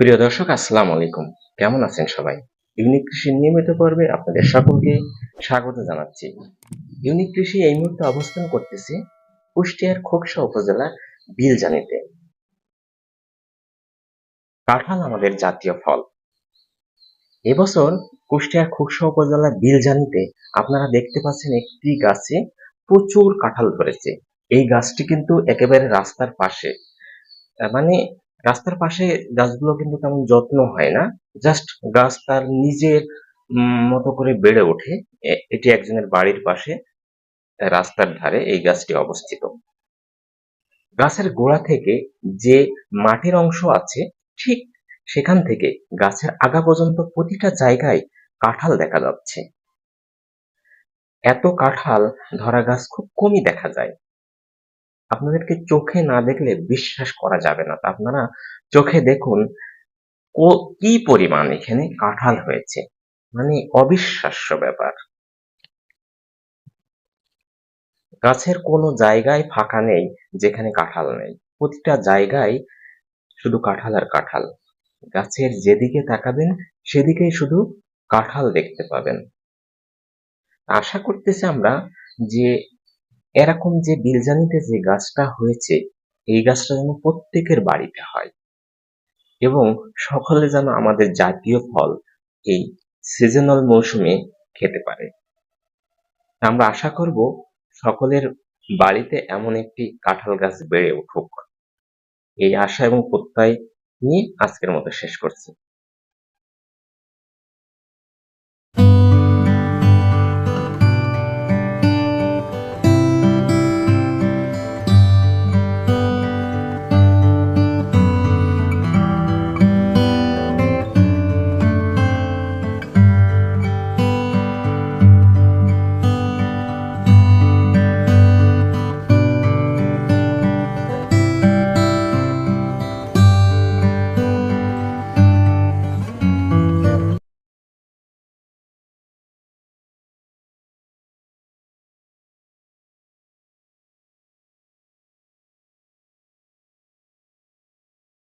প্রিয় দর্শক, আসসালামু আলাইকুম। কেমন আছেন সবাই? ইউনিক কৃষির নিয়মিত পর্বে আপনাদের সকলকে স্বাগত জানাচ্ছি। ইউনিক কৃষি এই মুহূর্তে অবস্থান করতেছে কুষ্টিয়ার খোকসা উপজেলার বিলজানিতে। কাঁঠাল আমাদের জাতীয় ফল। এবছর কুষ্টিয়ার খোকসা উপজেলার বিলজানিতে আপনারা দেখতে পাচ্ছেন একটি গাছে প্রচুর কাঁঠাল ধরেছে। এই গাছটি কিন্তু একেবারে রাস্তার পাশে। মানে রাস্তার পাশে গাছগুলো কিন্তু তেমন যত্ন হয় না। জাস্ট গাছ তার নিজের মতো করে বেড়ে ওঠে। এটি একজনের বাড়ির পাশে রাস্তার ধারে এই গাছটি অবস্থিত। গাছের গোড়া থেকে যে মাটির অংশ আছে, ঠিক সেখান থেকে গাছের আগা পর্যন্ত প্রতিটা জায়গায় কাঁঠাল দেখা যাচ্ছে। এত কাঁঠাল ধরা গাছ খুব কমই দেখা যায়। আপনাদেরকে চোখে না দেখলে বিশ্বাস করা যাবে না। তা আপনারা চোখে দেখুন কো- পরিমাণ এখানে কাঁঠাল হয়েছে। মানে অবিশ্বাস্য ব্যাপার। গাছের কোনো জায়গায় ফাঁকা নেই, যেখানে কাঁঠাল নেই। প্রতিটা জায়গায় শুধু কাঁঠাল আর কাঁঠাল। গাছের যেদিকে তাকাবেন, সেদিকেই শুধু কাঁঠাল দেখতে পাবেন। আশা করতেছি আমরা যে এরকম যে বিলজানিতে যে গাছটা হয়েছে, এই গাছটা যেন প্রত্যেকের বাড়িতে হয়। এবং সকলে যেন আমাদের জাতীয় ফল এই সিজনাল মৌসুমে খেতে পারে। আমরা আশা করব সকলের বাড়িতে এমন একটি কাঁঠাল গাছ বেড়ে উঠুক। এই আশা এবং প্রত্যয় নিয়ে আজকের মতো শেষ করছি।